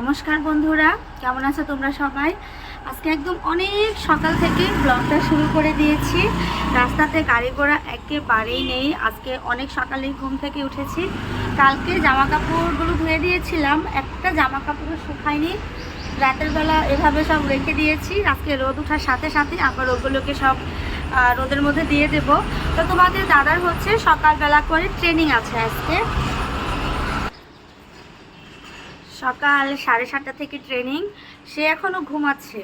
নমস্কার বন্ধুরা, কেমন আছো তোমরা সবাই? আজকে একদম অনেক সকাল থেকে ব্লগটা শুরু করে দিয়েছি। রাস্তাতে গাড়ি ঘোড়া একেবারেই নেই। আজকে অনেক সকালেই ঘুম থেকে উঠেছি। কালকে জামা কাপড়গুলো ধুয়ে দিয়েছিলাম। একটা জামা কাপড়ও শুকায়নি। রাতের বেলা এভাবে সব রেখে দিয়েছি। আজকে রোদ ওঠার সাথে সাথে আবার ওগুলোকে সব রোদের মধ্যে দিয়ে দেবো। তো তোমাদের দাদার হচ্ছে সকালবেলা করে ট্রেনিং আছে আজকে। সকাল সাড়ে সাতটা থেকে ট্রেনিং। সে এখনও ঘুমাচ্ছে।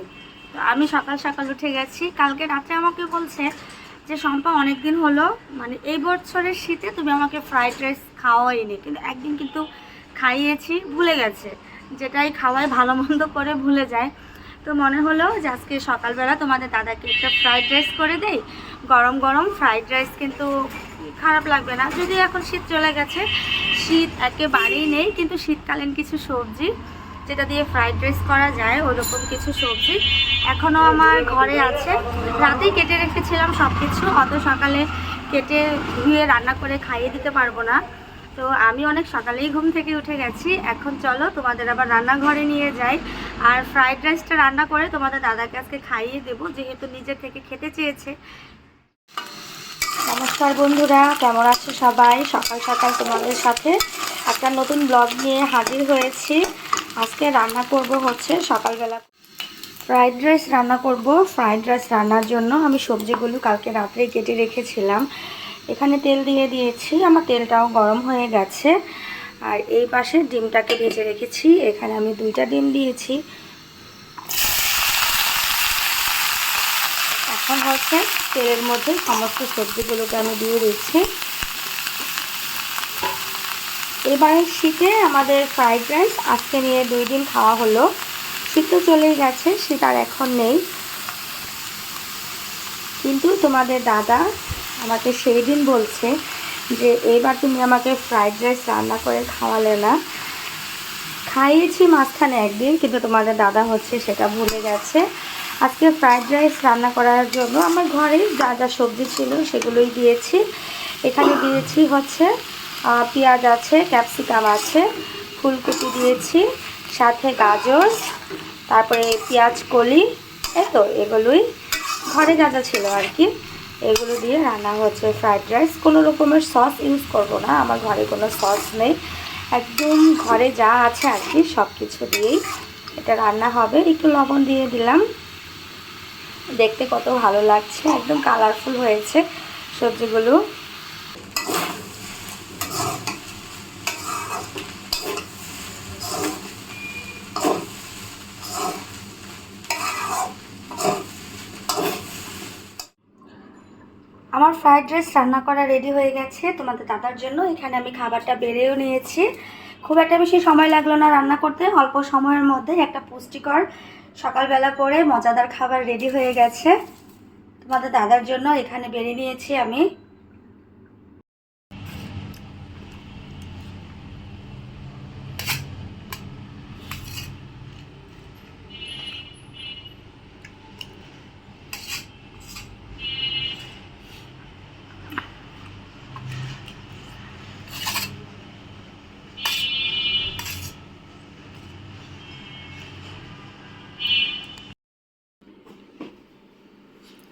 তো আমি সকাল সকাল উঠে গেছি। কালকে রাতে আমাকে বলছে যে, শম্পা অনেক দিন হলো। মানে এই বছরের শীতে তুমি আমাকে ফ্রাইড রাইস খাওয়াইনি। কিন্তু একদিন কিন্তু খাইয়েছি, ভুলে গেছে। যেটাই খাওয়াই ভালো মন্দ করে ভুলে যায়। তো মনে হলো যে, আজকে সকালবেলা তোমাদের দাদাকে একটা ফ্রাইড রাইস করে দেই। গরম গরম ফ্রাইড রাইস কিন্তু খারাপ লাগবে না। যদি এখন শীত চলে গেছে শীত একেবারেই নেই, কিন্তু শীতকালীন কিছু সবজি, যেটা দিয়ে ফ্রাইড রাইস করা যায়, ওরকম কিছু সবজি এখনও আমার ঘরে আছে। রাতেই কেটে রেখেছিলাম সব কিছু অত সকালে কেটে ধুয়ে রান্না করে খাইয়ে দিতে পারব না। তো আমি অনেক সকালেই ঘুম থেকে উঠে গেছি। এখন চলো তোমাদের আবার রান্নাঘরে নিয়ে যাই। আর ফ্রাইড রাইসটা রান্না করে তোমাদের দাদাকে আজকে খাইয়ে দেবো, যেহেতু নিজে থেকে খেতে চেয়েছে। নমস্কার বন্ধুরা, কেমন আছো সবাই? সকাল সকাল তোমাদের সাথে একটা নতুন ব্লগ নিয়ে হাজির হয়েছি। আজকে রান্না করব হচ্ছে সকালবেলা ফ্রাইড রাইস রান্না করব। ফ্রাইড রাইস রান্নার জন্য আমি সবজিগুলো কালকে রাত্রে কেটে রেখেছিলাম। এখানে তেল দিয়ে দিয়েছি, আমার তেলটাও গরম হয়ে গেছে। আর এই পাশে ডিমটাকে ভেজে রেখেছি। এখানে আমি দুইটা ডিম দিয়েছি। এখন হচ্ছে তেলের মধ্যে সমস্ত সবজিগুলোকে আমি দিয়ে দিচ্ছি। এবারে শীতে আমাদের ফ্রাইড রাইস আজকে নিয়ে দুই দিন খাওয়া হলো। শীত তো চলেই গেছে, শীত আর এখন নেই। কিন্তু তোমাদের দাদা আমাকে সেই দিন বলছে যে এবার তুমি আমাকে ফ্রাইড রাইস রান্না করে খাওয়ালে না। খাইয়েছি মাঝখানে একদিন, কিন্তু তোমাদের দাদা হচ্ছে সেটা ভুলে গেছে। আজকে ফ্রাইড রাইস রান্না করার জন্য আমার ঘরে যা যা সবজি ছিল সেগুলোই দিয়েছি। এখানে দিয়েছি হচ্ছে পেঁয়াজ আছে ক্যাপসিকাম আছে, ফুলকপি দিয়েছি, সাথে গাজর, তারপরে পেঁয়াজ কলি, এই তো এগুলোই। ঘরে যা যা ছিল আর কি, এগুলো দিয়ে রান্না হচ্ছে ফ্রাইড রাইস কোনো রকমের সস ইউজ করব না, আমার ঘরে কোনো সস নেই। একদম ঘরে যা আছে আর কি সব কিছু দিয়েই এটা রান্না হবে। একটু লবণ দিয়ে দিলাম। দেখতে কত ভালো লাগছে, একদম কালারফুল হয়েছে সবজিগুলো। আমার ফ্রাইড রাইস রান্না করা রেডি হয়ে গেছে, তোমাদের দাদার জন্য। এখানে আমি খাবারটা বেড়েও নিয়েছি। খুব একটা বেশি সময় লাগল না রান্না করতে, অল্প সময়ের মধ্যে একটা পুষ্টিকর সকালবেলা করে মজাদার খাবার রেডি হয়ে গেছে। তোমাদের দাদার জন্য এখানে বেরিয়ে নিয়েছি আমি।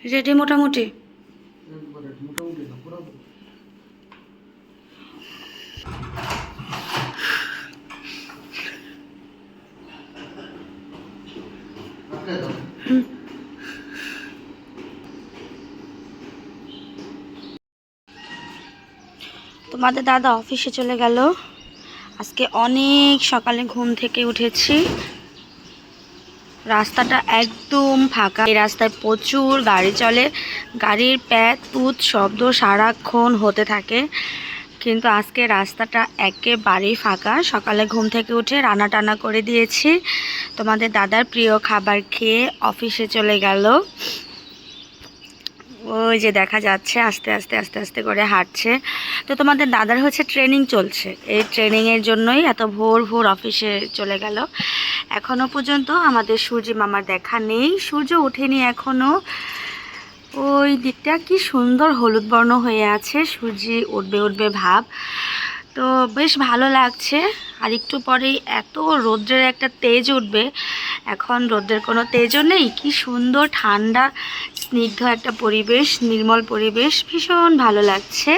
রেডি মোটামুটি। তোমাদের দাদা অফিসে চলে গেল। আজকে অনেক সকালে ঘুম থেকে উঠেছি। রাস্তাটা একদম ফাঁকা। এই রাস্তায় প্রচুর গাড়ি চলে। গাড়ির প্যাত তুত শব্দ সারাক্ষণ হতে থাকে। কিন্তু আজকে রাস্তাটা একেবারেই ফাঁকা। সকালে ঘুম থেকে উঠে রানা টানা করে দিয়েছি। তোমাদের দাদার প্রিয় খাবার খেয়ে অফিসে চলে গেল। ওই যে দেখা যাচ্ছে, আস্তে আস্তে আস্তে আস্তে করে হাঁটছে। তো তোমাদের দাদার হচ্ছে ট্রেনিং চলছে। এই ট্রেনিংয়ের জন্যই এত ভোর ভোর অফিসে চলে গেল। এখনও পর্যন্ত আমাদের সূর্য মামার দেখা নেই। সূর্য ওঠেনি এখনও ওই দিকটা কি সুন্দর হলুদ বর্ণ হয়ে আছে। সূর্য উঠবে উঠবে ভাব। তো বেশ ভালো লাগছে। আর একটু পরেই এত রৌদ্রের একটা তেজ উঠবে। এখন রৌদ্রের কোনো তেজও নেই। কি সুন্দর ঠান্ডা স্নিগ্ধ একটা পরিবেশ নির্মল পরিবেশ ভীষণ ভালো লাগছে।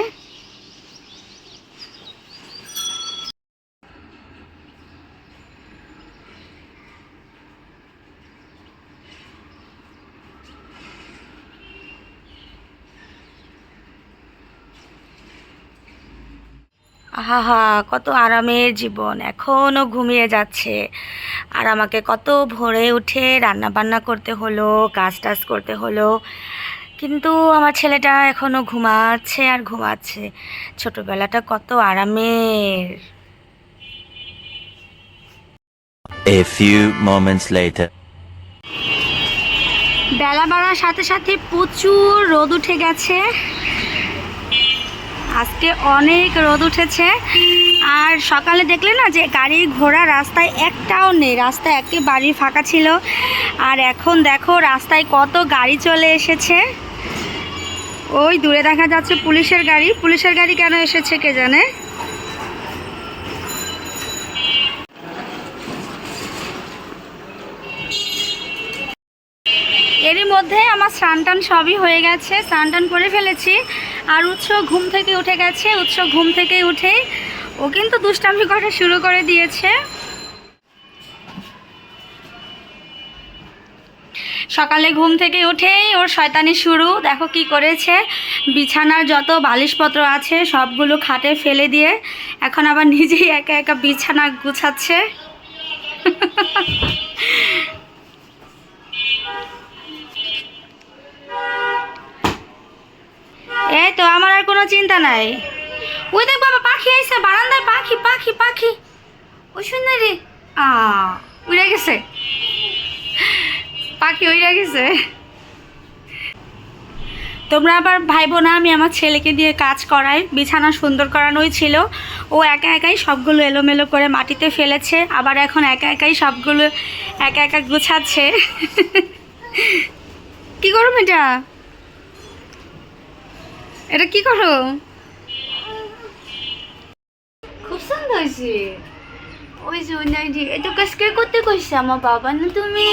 আহা কত আরামের জীবন এখনও ঘুমিয়ে যাচ্ছে। আর আমাকে কত ভোরে উঠে রান্না বান্না করতে হলো কাজ টাজ করতে হলো। কিন্তু আমার ছেলেটা এখনও ঘুমাচ্ছে আর ঘুমাচ্ছে। ছোটবেলাটা কত আরামের। A few moments later. বেলা বাড়ার সাথে সাথে প্রচুর রোদ উঠে গেছে। আজকে অনেক রোদ উঠেছে। আর সকালে দেখলে না যে গাড়ি ঘোড়া রাস্তায় একটাও নেই রাস্তায় একেবারেই ফাঁকা ছিল। আর এখন দেখো রাস্তায় কত গাড়ি চলে এসেছে। ওই দূরে দেখা যাচ্ছে পুলিশের গাড়ি। পুলিশের গাড়ি কেন এসেছে কে জানে? এরই মধ্যে আমার স্নান টান সবই হয়ে গেছে। স্নান টান করে ফেলেছি। আর উৎস ঘুম থেকে উঠে গেছে, উৎস ঘুম থেকে উঠেই ও কিন্তু দুষ্টামি করা শুরু করে দিয়েছে। সকালে ঘুম থেকে উঠেই ওর শয়তানি শুরু। দেখো কি করেছে। বিছানার যত বালিশপত্র আছে, সবগুলো খাটে ফেলে দিয়ে এখন আবার নিজেই একা একা বিছানা গুছাচ্ছে। আমার আর কোনো চিন্তা নাই। ওই দেখ বাবা, পাখি আইসে বারান্দায় পাখি পাখি পাখি। ওই শুনে রে, আ, উড়ে গেছে। পাখি উড়ে গেছে। তোমরা আবার ভাইবো না আমি আমার ছেলেকে দিয়ে কাজ করাই, বিছানা সুন্দর করানোই ছিল। ও একা একাই সবগুলো এলোমেলো করে মাটিতে ফেলেছে, আবার এখন একা একাই সবগুলো, একা একা গুছাচ্ছে। কি করো এটা? এটা কি করো? খুব সুন্দর হয়েছে। ওই যে ওই এত কাজ কে করতে কইছে আমার বাবা না তুমি?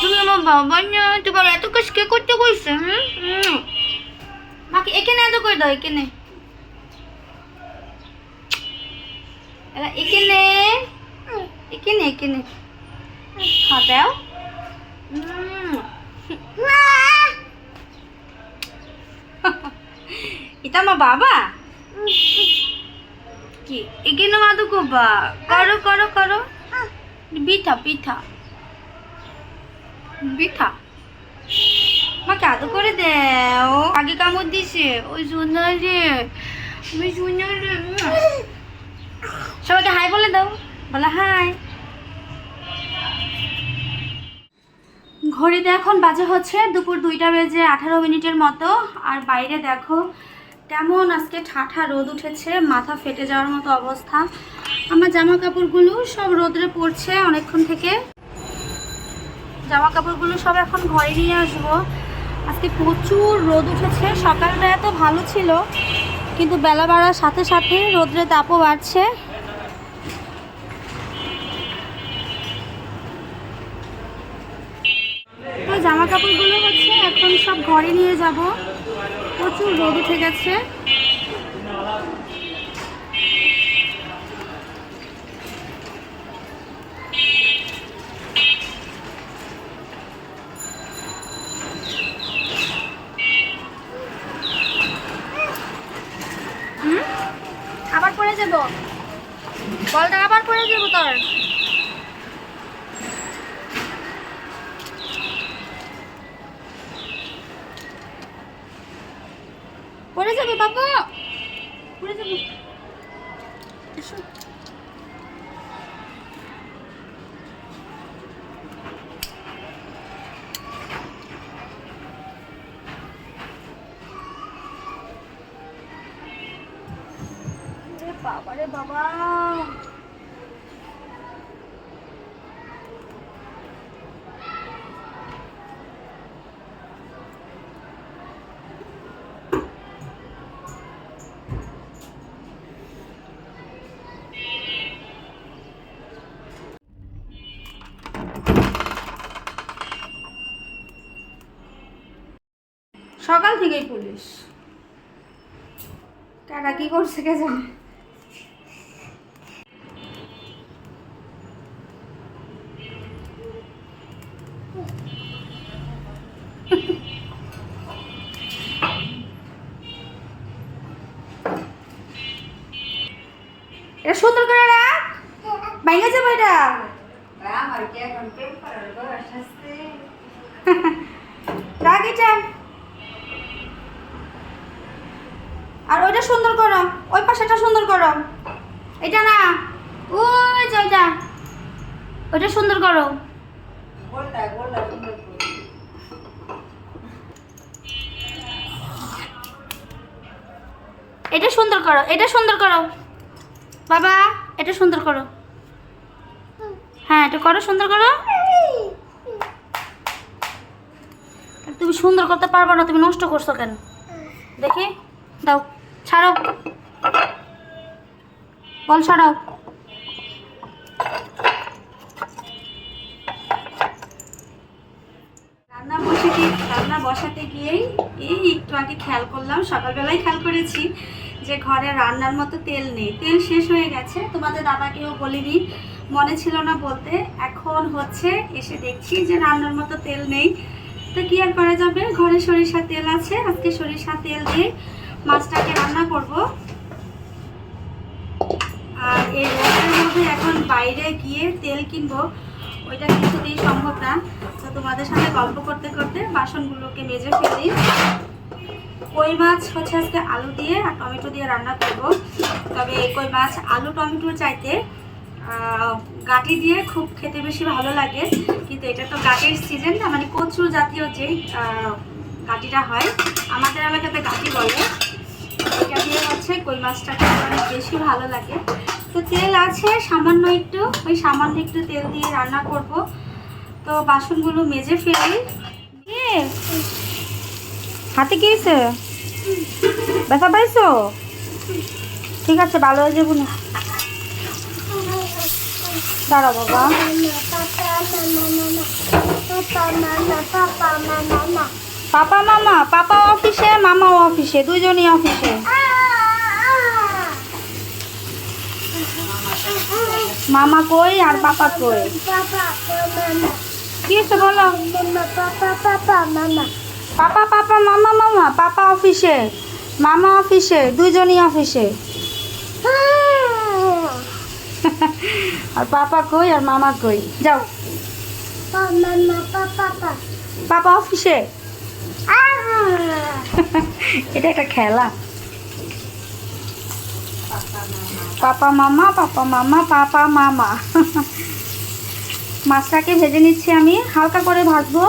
তুমি আমার বাবা না? তোমার এত কাজ কে করতে কইছে, হুম? হুম। বাকি এখানে এত করে দাও, এখানে। এখানে। এখানে এখানে। হ্যাঁ দাও। উম। এটা আমার বাবা? কি? এখানে মাদু কোবা করো করো করো। পিঠা পিঠা। পিঠা। মাকে আদু করে দেও। আগে কামড় দিছে। ওই সুন্দর রে ওই সুন্দর রে সবাইকে হাই বলে দাও। বলে হাই। ঘড়িতে এখন বাজে হচ্ছে দুপুর দুইটা বেজে আঠারো মিনিটের মতো। আর বাইরে দেখো তেমন আজকে ঠাঠা রোদ উঠেছে, মাথা ফেটে যাওয়ার মতো অবস্থা। আমার জামা কাপড়গুলো সব রোদরে পড়ছে অনেকক্ষণ থেকে। জামা কাপড়গুলো সব এখন ঘরে নিয়ে আসব। আজকে প্রচুর রোদ উঠেছে, সকালটা এত ভালো ছিল, কিন্তু বেলা বাড়ার সাথে সাথে রোদ্রের তাপও বাড়ছে। তো জামা কাপড়গুলো হচ্ছে এখন সব ঘরে নিয়ে যাব। প্রচুর রোদ উঠে গেছে। বাবারে বাবা। সকাল থেকেই পুলিশ। কারা কি করছে কে জানে? আর ওইটা সুন্দর করো ওই পাশেটা সুন্দর করো। এটা না ওই যে ওইটা ওইটা সুন্দর করো। এটা সুন্দর করো এটা সুন্দর করো। বাবা এটা সুন্দর করো। হ্যাঁ এটা করো সুন্দর করো। তুমি সুন্দর করতে পারবে না তুমি নষ্ট করছ কেন? দেখি দাও। ছাড়ো। বল ছাড়াও রান্না রান্না বসাতে গিয়েই এই একটু আগে খেয়াল করলাম, সকালবেলায় খেয়াল করেছি যে ঘরে রান্নার মতো তেল নেই। তেল শেষ হয়ে গেছে, তোমাদের দাদাকেও বলিনি, মনে ছিল না বলতে। এখন হচ্ছে এসে দেখছি যে রান্নার মতো তেল নেই। তো কি আর করা যাবে? ঘরে সরিষার তেল আছে, আজকে সরিষা তেল দিয়ে মাছটাকে রান্না করব। আর এই রোদের মধ্যে এখন বাইরে গিয়ে তেল কিনবো। ওইটা কিছুতেই সম্ভব না। তো তোমাদের সাথে গল্প করতে করতে বাসনগুলোকে মেজে ফেলি। কই মাছ হচ্ছে আজকে আলু দিয়ে আর টমেটো দিয়ে রান্না করব। তবে এই কই মাছ আলু টমেটোর চাইতে গাটি দিয়ে খুব খেতে বেশি ভালো লাগে। কিন্তু এটা তো গাটির সিজন না মানে কচু জাতীয় যে গাটিটা হয়, আমাদের এলাকাতে গাটি বলে। এটা দিয়ে কই মাছটা অনেক বেশি ভালো লাগে তো তেল আছে সামান্য একটু ওই সামান্য একটু তেল দিয়ে রান্না করব তো বাসনগুলো মেজে ফেলি হাতে কি হয়েছে ব্যথা পাইছো ঠিক আছে ভালো হয়ে যাব না দাঁড়াও বাবা পাপা মামা পাপা অফিসে মামা অফিসে দুইজনই অফিসে। মামা কই আর পাপা কই? কি হয়েছে বলো? পাপা পাপা মামা মামা পাপা অফিসে মামা অফিসে দুইজনই অফিসে। আর পাপা কই আর মামা কই? যাও। পাপা অফিসে? এটা একটা খেলা। পাপা মামা পাপা মামা পাপা মামা। মাছটাকে ভেজে নিচ্ছি আমি। হালকা করে ভাজবো।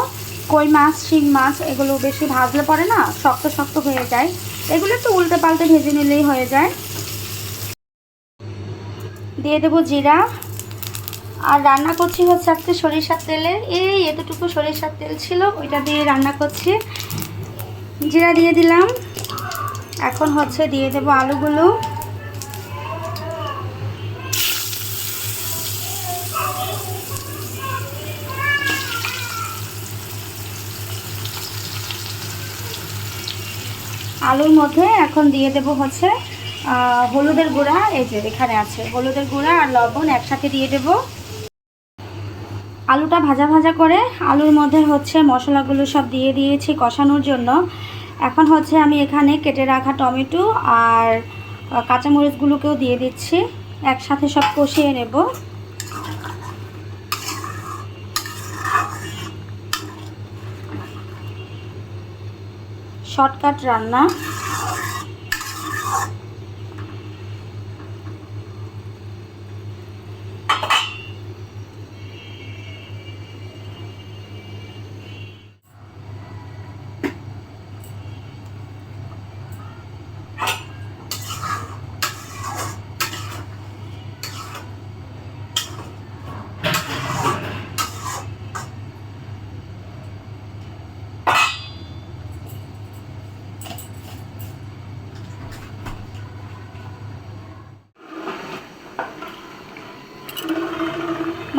কই মাছ, শিং মাছ, এগুলো বেশি ভাজলে পরে না শক্ত শক্ত হয়ে যায়। এগুলো একটু উল্টে পাল্টে ভেজে নিলেই হয়ে যায়। দিয়ে দেবো জিরা। আর রান্না করছি হচ্ছে আজকে সরিষার তেলে। এই এতটুকু সরিষার তেল ছিল, ওইটা দিয়ে রান্না করছি। জিরা দিয়ে দিলাম। এখন হচ্ছে দিয়ে দেবো আলুগুলো। আলুর মধ্যে এখন দিয়ে দেব হচ্ছে হলুদের গুঁড়া, এই যে এখানে আছে, হলুদের গুঁড়া আর লবণ একসাথে দিয়ে দেব। আলুটা ভাজা ভাজা করে আলুর মধ্যে হচ্ছে মশলাগুলো সব দিয়ে দিয়েছি কষানোর জন্য। এখন হচ্ছে আমি এখানে কেটে রাখা টমেটো আর কাঁচামরিচগুলোকেও দিয়ে দিচ্ছি। একসাথে সব কষিয়ে নেব। শর্টকাট রান্না।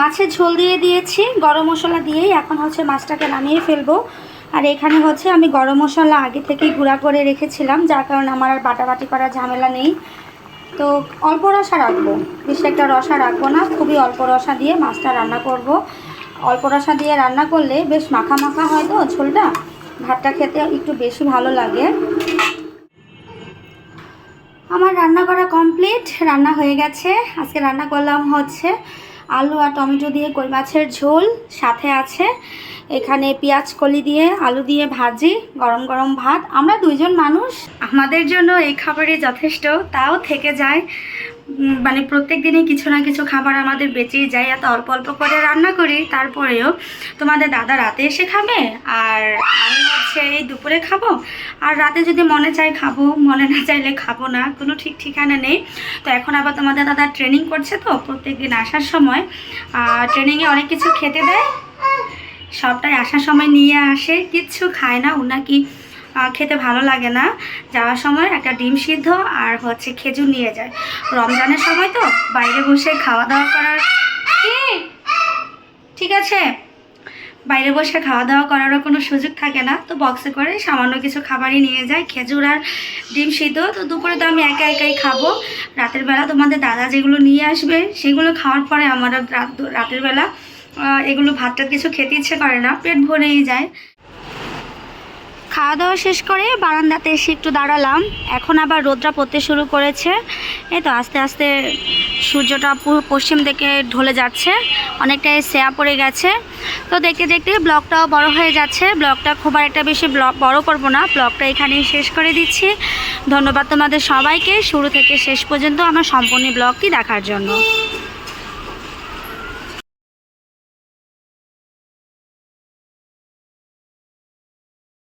মাছের ঝোল দিয়ে দিয়েছি, গরম মশলা দিয়েই এখন হচ্ছে মাছটাকে নামিয়ে ফেলব। আর এখানে হচ্ছে আমি গরম মশলা আগে থেকেই গুঁড়া করে রেখেছিলাম, যার কারণে আমার আর বাটাবাটি করার ঝামেলা নেই। তো অল্প রসা রাখব, বেশি একটা রসা রাখব না, খুবই অল্প রসা দিয়ে মাছটা রান্না করব। অল্প রসা দিয়ে রান্না করলে বেশ মাখা মাখা হয় তো ঝোলটা, ভাতটা খেতে একটু বেশি ভালো লাগে। আমার রান্না করা কমপ্লিট, রান্না হয়ে গেছে। আজকে রান্না করলাম হচ্ছে আলু আর টমেটো দিয়ে কই মাছের ঝোল, সাথে আছে এখানে পেঁয়াজ কলি দিয়ে আলু দিয়ে ভাজি, গরম গরম ভাত। আমরা দুইজন মানুষ। আমাদের জন্য এই খাবারে যথেষ্ট, তাও থেকে যায়। মানে প্রত্যেক দিনই কিছু না কিছু খাবার আমাদের বেঁচেই যায় এত অল্প অল্প করে রান্না করি তারপরেও তোমাদের দাদা রাতে এসে খাবে আর আমি হচ্ছে এই দুপুরে খাব আর রাতে যদি মনে চায় খাব মনে না চাইলে খাব না কোনো ঠিক ঠিকানা নেই। তো এখন আবার তোমাদের দাদা ট্রেনিং করছে তো প্রত্যেক দিন আসার সময় আর ট্রেনিংয়ে অনেক কিছু খেতে দেয় সবটাই আসার সময় নিয়ে আসে কিচ্ছু খায় না আহ, খেতে ভালো লাগে না। যাওয়ার সময় একটা ডিম সিদ্ধ আর হচ্ছে খেজুর নিয়ে যায়। রমজানের সময় তো বাইরে বসে খাওয়া দাওয়া করার ঠিক আছে। বাইরে বসে খাওয়া দাওয়া করারও কোনো সুযোগ থাকে না। তো বক্সে করে সামান্য কিছু খাবারই নিয়ে যায়। খেজুর আর ডিম সিদ্ধ। তো দুপুরে তো আমি একা একাই খাব। রাতের বেলা তোমাদের দাদা যেগুলো নিয়ে আসবে, সেগুলো খাওয়ার পরে আমার রাত- রাতের বেলা এগুলো ভাত টাত কিছু খেতে ইচ্ছে করে না। পেট ভরেই যায়। খাওয়া দাওয়া শেষ করে বারান্দাতে এসে একটু দাঁড়ালাম। এখন আবার রোদটা পড়তে শুরু করেছে। এই তো আস্তে আস্তে সূর্যটা পশ্চিম দিকে ঢলে যাচ্ছে। অনেকটাই সেয়া পড়ে গেছে। তো দেখতে দেখতে ব্লগটাও বড় হয়ে যাচ্ছে। ব্লগটা খুব আর একটা বেশি ব্লগ বড় করব না। ব্লগটা এখানেই শেষ করে দিচ্ছি। ধন্যবাদ তোমাদের সবাইকে। শুরু থেকে শেষ পর্যন্ত আমার সম্পূর্ণ ব্লগটি দেখার জন্য।